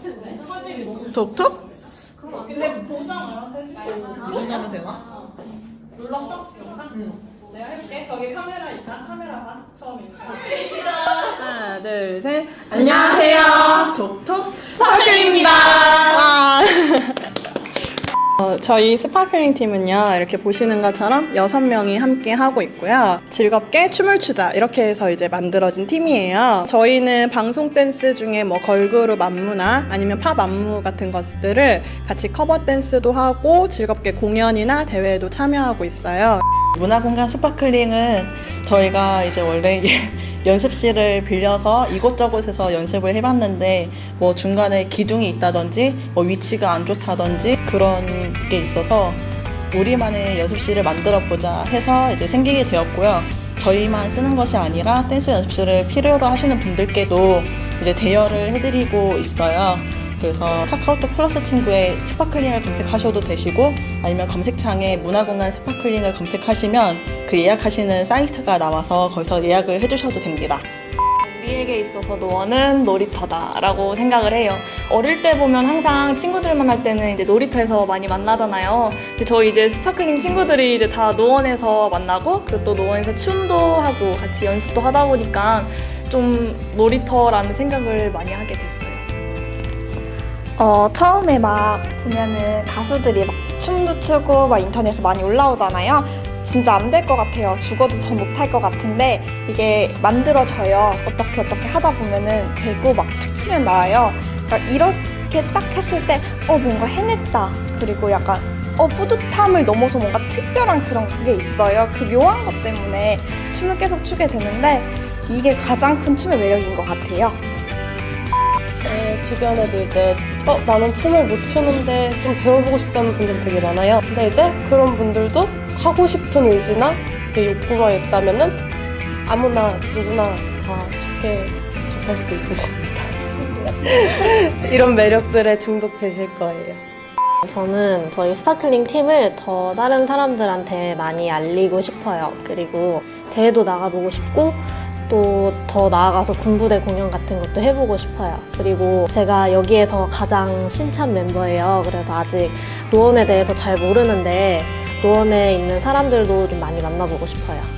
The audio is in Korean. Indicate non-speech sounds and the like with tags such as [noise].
너무 톡톡? 근데 보장을 해주세요. 이 정도면 되나? 눌렀어? 영상? 응. 내가 해볼게. 저기 카메라 있다. 카메라 봐. 처음에. 하나, 둘, 셋. 안녕 저희 스파클링 팀은요, 이렇게 보시는 것처럼 여섯 명이 함께 하고 있고요. 즐겁게 춤을 추자. 이렇게 해서 이제 만들어진 팀이에요. 저희는 방송 댄스 중에 뭐 걸그룹 안무나 아니면 팝 안무 같은 것들을 같이 커버 댄스도 하고 즐겁게 공연이나 대회에도 참여하고 있어요. 문화공간 스파클링은 저희가 이제 원래 연습실을 빌려서 이곳저곳에서 연습을 해봤는데 뭐 중간에 기둥이 있다든지 뭐 위치가 안 좋다든지 그런 게 있어서 우리만의 연습실을 만들어 보자 해서 이제 생기게 되었고요. 저희만 쓰는 것이 아니라 댄스 연습실을 필요로 하시는 분들께도 이제 대여를 해드리고 있어요. 그래서 카카오톡 플러스 친구에 스파클링을 검색하셔도 되시고 아니면 검색창에 문화공간 스파클링을 검색하시면 그 예약하시는 사이트가 나와서 거기서 예약을 해주셔도 됩니다. 우리에게 있어서 노원은 놀이터다라고 생각을 해요. 어릴 때 보면 항상 친구들만 할 때는 이제 놀이터에서 많이 만나잖아요. 근데 저희 이제 스파클링 친구들이 이제 다 노원에서 만나고 그리고 또 노원에서 춤도 하고 같이 연습도 하다 보니까 좀 놀이터라는 생각을 많이 하게 됐어요. 어, 처음에 막 보면은 가수들이 막 춤도 추고 막 인터넷에 많이 올라오잖아요. 진짜 안 될 것 같아요. 죽어도 전 못할 것 같은데 이게 만들어져요. 어떻게 어떻게 하다 보면은 되고 막 툭 치면 나와요. 그러니까 이렇게 딱 했을 때 어, 뭔가 해냈다. 그리고 약간 어, 뿌듯함을 넘어서 뭔가 특별한 그런 게 있어요. 그 묘한 것 때문에 춤을 계속 추게 되는데 이게 가장 큰 춤의 매력인 것 같아요. 제 주변에도 이제 어 나는 춤을 못 추는데 좀 배워보고 싶다는 분들이 되게 많아요. 근데 이제 그런 분들도 하고 싶은 의지나 그 욕구가 있다면은 아무나 누구나 다 쉽게 접할 수 있으십니다. [laughs] 이런 매력들에 중독되실 거예요. 저는 저희 스파클링 팀을 더 다른 사람들한테 많이 알리고 싶어요. 그리고 대회도 나가보고 싶고 또 더 나아가서 군부대 공연 같은 것도 해보고 싶어요. 그리고 제가 여기에서 가장 신참 멤버예요. 그래서 아직 노원에 대해서 잘 모르는데 노원에 있는 사람들도 좀 많이 만나보고 싶어요.